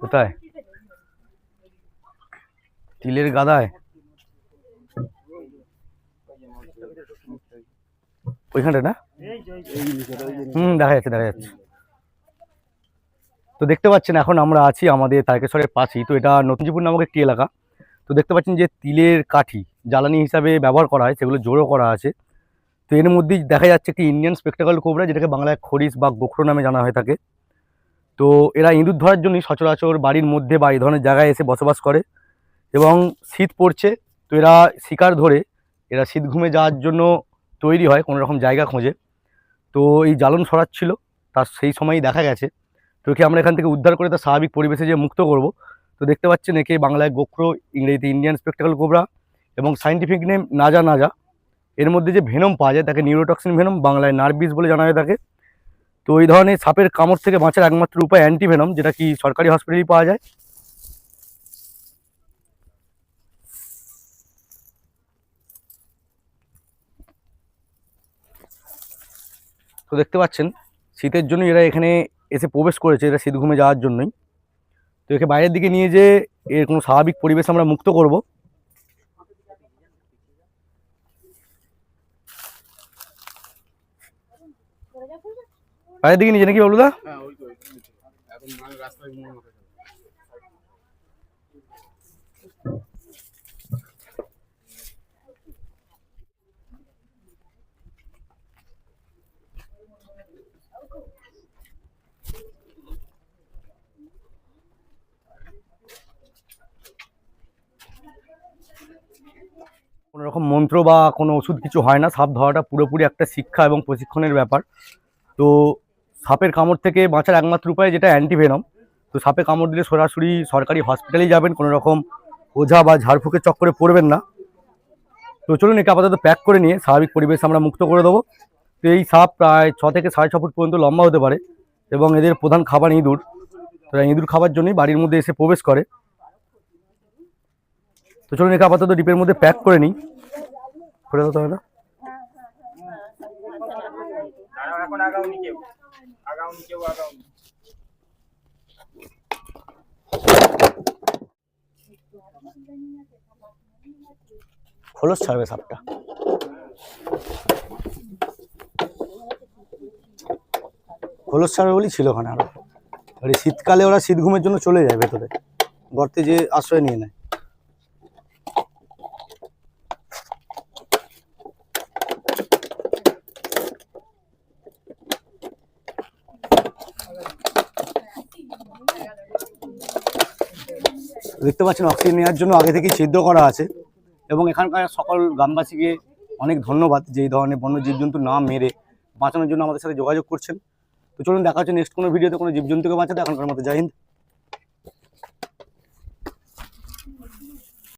কোথায়? তিলের গাদায়? ওইখানটা না? হুম, দেখা যাচ্ছে দেখা যাচ্ছে। তো দেখতে পাচ্ছেন, এখন আমরা আছি আমাদের তারকেশ্বরের পাশেই। তো এটা নতুনজিপুর নামক একটি এলাকা। তো দেখতে পাচ্ছেন যে তিলের কাঠি জ্বালানি হিসাবে ব্যবহার করা হয়, সেগুলো জোরও করা আছে। তো এর মধ্যেই দেখা যাচ্ছে একটি ইন্ডিয়ান স্পেকটাকল কোবরা যেটাকে বাংলায় খরিস বা গোখরো নামে জানা হয়ে থাকে। তো এরা ইঁদুর ধরার জন্যই সচরাচর বাড়ির মধ্যে বা এই ধরনের জায়গায় এসে বসবাস করে এবং শীত পড়ছে, তো এরা শিকার ধরে এরা শীত ঘুমে যাওয়ার জন্য তৈরি হয় কোনো রকম জায়গা খোঁজে। তো এই জ্বালন সরাচ্ছিল, তার সেই সময়ই দেখা গেছে। তো একে আমরা এখান থেকে উদ্ধার করে তার স্বাভাবিক পরিবেশে যে মুক্ত করব তো দেখতে পাচ্ছেন একে বাংলায় গোখরো, ইংরেজিতে ইন্ডিয়ান স্পেকটাকল কোবরা এবং সাইন্টিফিক নেম নাজা নাজা এর মধ্যে যে ভেনম পাওয়া যায়, তাকে নিউরোটক্সিন ভেনম বাংলায় নার্ভিস বলে জানা হয়ে তাকে। তো এই ধরনের সাপের কামড় থেকে বাঁচার একমাত্র উপায় অ্যান্টিভেনম যেটা কি সরকারি হসপিটালেই পাওয়া যায়। তো দেখতে পাচ্ছেন, শীতের জন্য এরা এখানে এসে প্রবেশ করেছে, এরা শীত ঘুমে যাওয়ার জন্যই। তো একে বাইরের দিকে নিয়ে যে এর কোনো স্বাভাবিক পরিবেশ আমরা মুক্ত করব। বাইরের দিকে নিয়ে নাকি বাবলুদা? হ্যাঁ রাস্তায় কোনো রকম মন্ত্র বা কোনো ওষুধ কিছু হয় না। সাপ ধরাটা পুরোপুরি একটা শিক্ষা এবং প্রশিক্ষণের ব্যাপার। তো সাপের কামড় থেকে বাঁচার একমাত্র উপায় যেটা অ্যান্টিভেনম। তো সাপে কামড় দিলে সরাসরি সরকারি হসপিটালেই যাবেন, কোনো রকম ওঝা বা ঝাড়ফুঁকের চক্করে পড়বেন না। তো চলুন একে আপাতত প্যাক করে নিয়ে স্বাভাবিক পরিবেশ আমরা মুক্ত করে দেবো। তো এই সাপ প্রায় ছ থেকে সাড়ে ছ ফুট পর্যন্ত লম্বা হতে পারে এবং এদের প্রধান খাবার ইঁদুর। তো ইঁদুর খাবার জন্যই বাড়ির মধ্যে এসে প্রবেশ করে। তো চলুন একে আপাতত ডিপের মধ্যে প্যাক করে নিই। করে নিচেও আগাও খোলস ছাড়বে সাপটা। খোলস ছাড়বে বলেই ছিল ওখানে আরও। শীতকালে ওরা শীত ঘুমের জন্য চলে যায় ভেতরে। গর্তে যে আশ্রয় নিয়ে নেয়। দেখতে পাচ্ছেন অক্সিজেন নেওয়ার জন্য আগে থেকেই সিদ্ধ করা আছে এবং এখানকার সকল গ্রামবাসীকে অনেক ধন্যবাদ যে এই ধরনের বন্য জীবজন্তু না মেরে বাঁচানোর জন্য আমাদের সাথে যোগাযোগ করছেন। তো চলুন দেখা হচ্ছে নেক্সট কোনো ভিডিওতে কোনো জীবজন্তুকে বাঁচাতে। এখনকার মতো জয় হিন্দ।